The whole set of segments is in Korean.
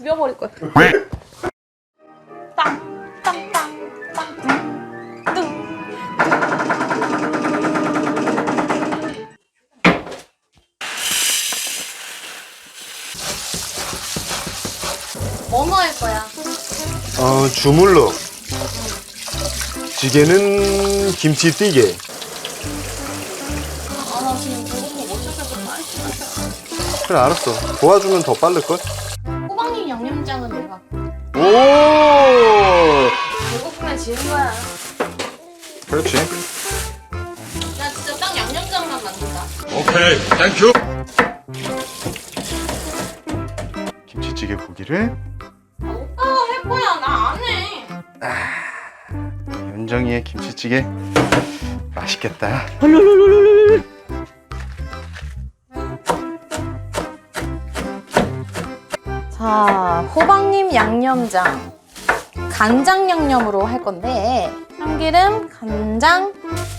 죽여버릴 거야. 땅, 땅, 땅, 땅, 뚱, 뚱. 뭐 넣을 거야? 어, 주물러. 찌개는 김치찌개. 아, 나 지금 배고파 못 찾아서 빨리. 그래, 알았어. 도와주면 더 빠를걸? 오! 배고프면 지는 거야. 그렇지. 나 진짜 딱 양념장만 만든다. 오케이, 땡큐. 김치찌개 고기를 아, 오빠가 할 거야. 나 안 해. 윤정이의 김치찌개 맛있겠다. 자, 호박님 양념장. 간장 양념으로 할 건데 참기름, 간장,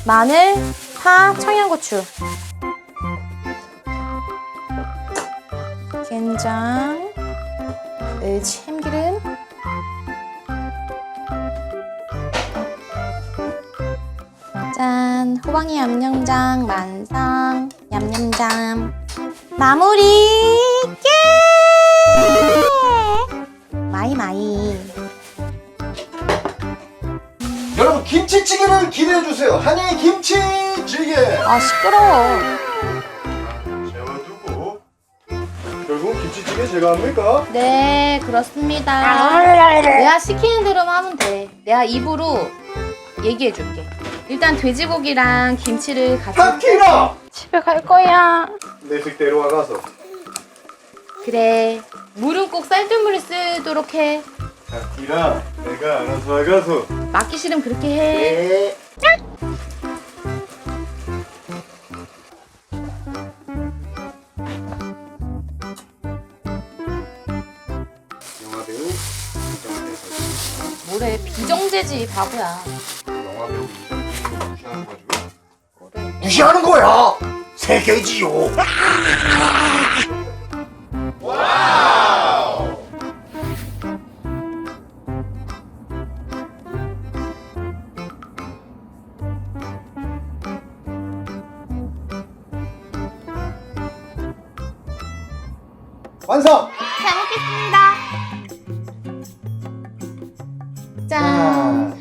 마늘, 파, 청양고추. 간장, 네, 참기름. 짠, 호박이 양념장 만상, 얌얌잠. 마무리 여러분, 김치찌개를 기대해 주세요. 한이 김치찌개! 아 시끄러워. 재워두고. 결국 김치찌개 제가 합니까? 네 그렇습니다. 내가 시키는 대로만 하면 돼. 내가 입으로 얘기해 줄게. 일단 돼지고기랑 김치를 같이 파티라! 집에 갈 거야. 내 식대로 와가서. 그래. 물은 꼭 쌀뜨물을 쓰도록 해. 파티라, 내가 알아서 와가서. 맞기 싫으면 그렇게 해. 네. 영화배우 이정재 뭐래 비정제지 바보야. 영화배우 이정재 무시하는 거죠? 무시하는 거야. 세계지요. 완성! 잘 먹겠습니다. 짠.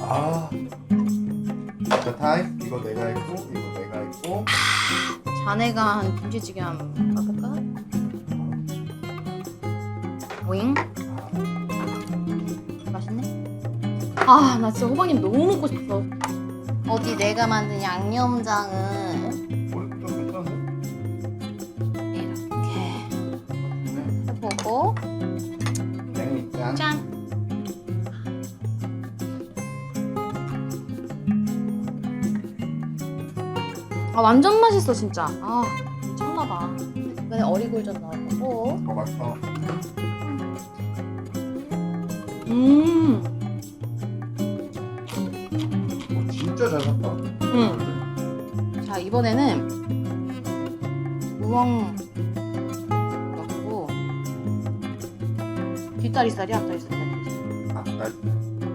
아. 타임. 이거 내가 했고, 이거 내가 했고. 자네가 한 김치찌개 한번 바꿀까? 오잉? 아, 나 진짜 호박님 너무 먹고 싶어. 어디 내가 만든 양념장은? 이렇게 해보고 냉장. 짠! 아 완전 맛있어 진짜. 아 미쳤나봐. 이번에 어리굴젓 넣을 거고. 어, 맛있어. 음. 잘 샀다. 음. 자 이번에는 우엉 넣고 뒷다리살이 앞다리살이 아, 나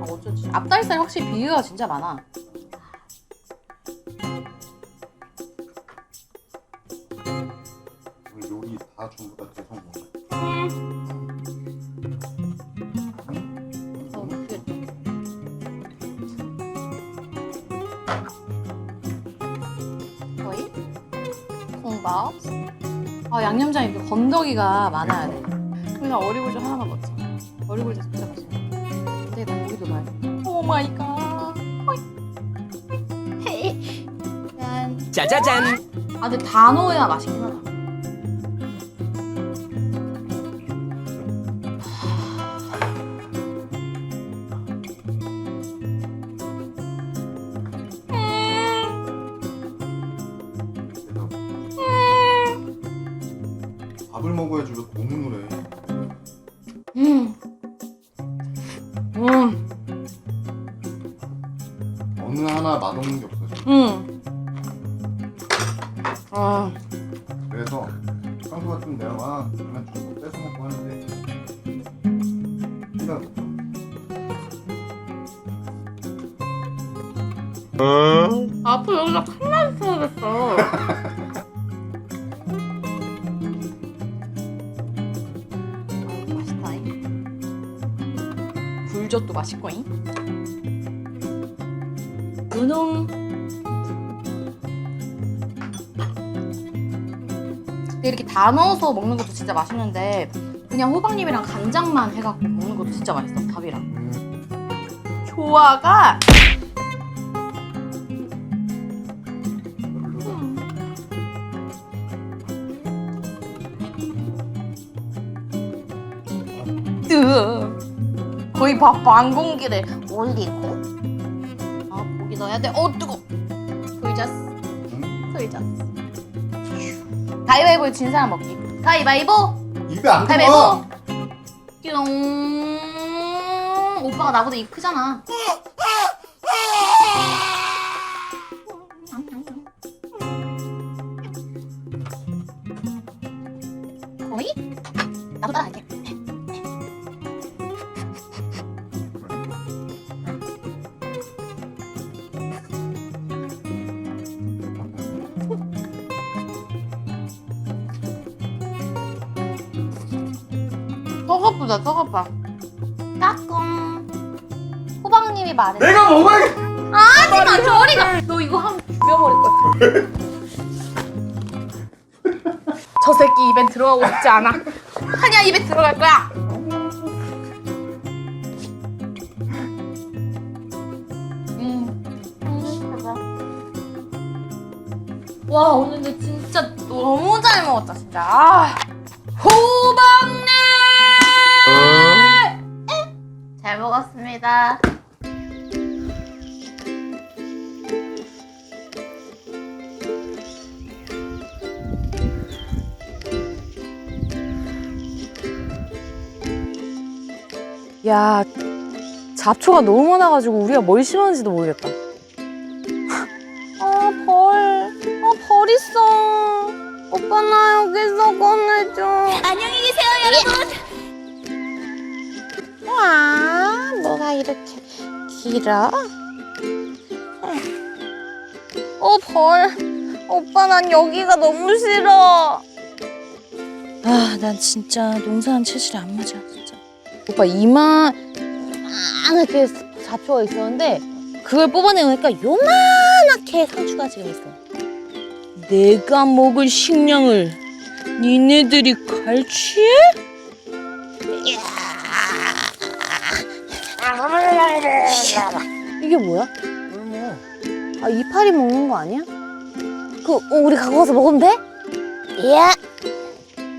아 어쩌지 앞다리살이 확실히 비교가 진짜 많아 거의? 콩밥? 아 양념장이 이렇게 건더기가 많아야 돼. 그냥 어리굴젓 하나만 넣자. 어리굴젓 진짜 맛있네 근데 나 고기도 많이 오 마이. 갓 짠. 짜자잔. 아 근데 다 넣어야 맛있긴 하다 밥을 먹어야지 왜 고문을 해? 음. 음. 어느 하나 맛없는 게 없어요. 거지. 응. 아, 그래서 평소 같으면 내가 막 그러면 좀 뺏어 먹고 하는데 생각 없죠. 앞으로 여기다 칸나를 써야겠어. 굴젓도 맛있고잉. 근데 이렇게 다 넣어서 먹는 것도 진짜 맛있는데 그냥 호박잎이랑 간장만 해갖고 먹는 것도 진짜 맛있어 밥이랑. 음, 조화가. 뜨 거의 밥반 공기를 올리고. 아 고기 넣어야 돼 어 뜨거. 불졌어. 음, 불졌어. 가위바위보 진 사람 먹기 가위바위보! 입에 안 가위바위보! 들어. 띠용 오빠가 나보다 입 크잖아. 거의? 나도 따라할게 서갑보다 서갑봐. 까꿍. 호박님이 말해. 내가 먹어야겠. 하지마 저리가. 너 이거 하면 죽여버릴 것 같아 저 새끼 입에 들어가고 싶지 않아. 하냐 입에 들어갈 거야. 음, 음, 그래. 와 오늘 근데 진짜 너무 잘 먹었다 진짜. 아, 호박님 잘 먹었습니다 야, 잡초가 너무 많아가지고 우리가 뭘 심었는지도 모르겠다. 아, 벌. 아, 벌 있어. 오빠 나 여기서 꺼내줘. 안녕히 계세요 여러분 이렇게 길어? 어, 벌. 오빠 난 여기가 너무 싫어. 아, 난 진짜 농사한 체질이 안 맞아, 진짜. 오빠 이마 요만하게 잡초가 있었는데 그걸 뽑아내니까 요만하게 상추가 지금 있어. 내가 먹을 식량을 니네들이 갈취해? 이게 뭐야? 뭐. 아 이파리 먹는 거 아니야? 그 어, 우리 갖고 가서 먹으면 돼? 예.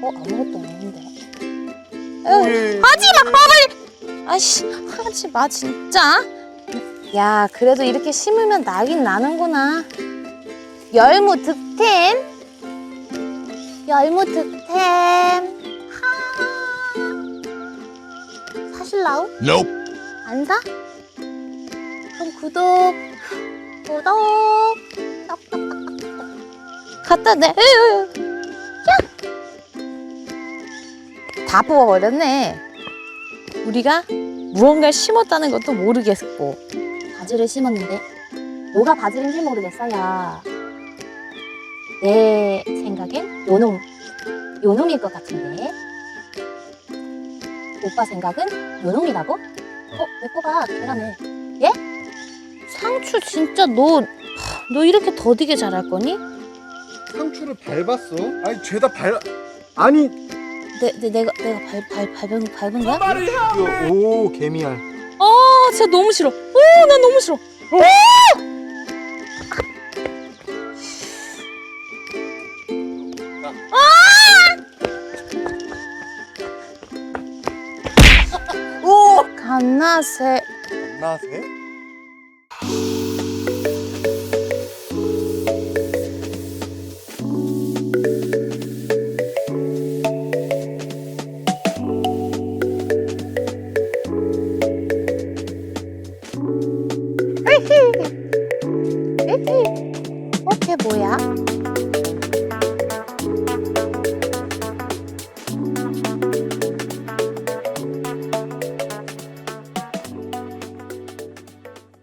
어 아무것도 없는데. 에휴, 하지 마 빨리. 아씨 하지 마 진짜. 야 그래도 이렇게 심으면 나긴 나는구나. 열무 득템. 열무 득템. 하. 사실라우? Nope. 안 사? 그럼 구독, 구독. 갖다 내. 다 뽑아버렸네. 우리가 무언가를 심었다는 것도 모르겠고. 바지를 심었는데 뭐가 바지인지 모르겠어요. 내 생각엔 요놈, 요놈일 것 같은데. 오빠 생각은 요놈이라고? 어, 내 거가 계란을. 예? 상추 진짜 너, 너 이렇게 더디게 잘할 거니? 상추를 밟았어? 아니 죄다 밟. 아니. 내, 내, 내가, 내가 발, 발, 밟은, 밟은 거야? 오 개미알. 아, 진짜 너무 싫어. 오, 난 너무 싫어. 오! 갓나새. 나세?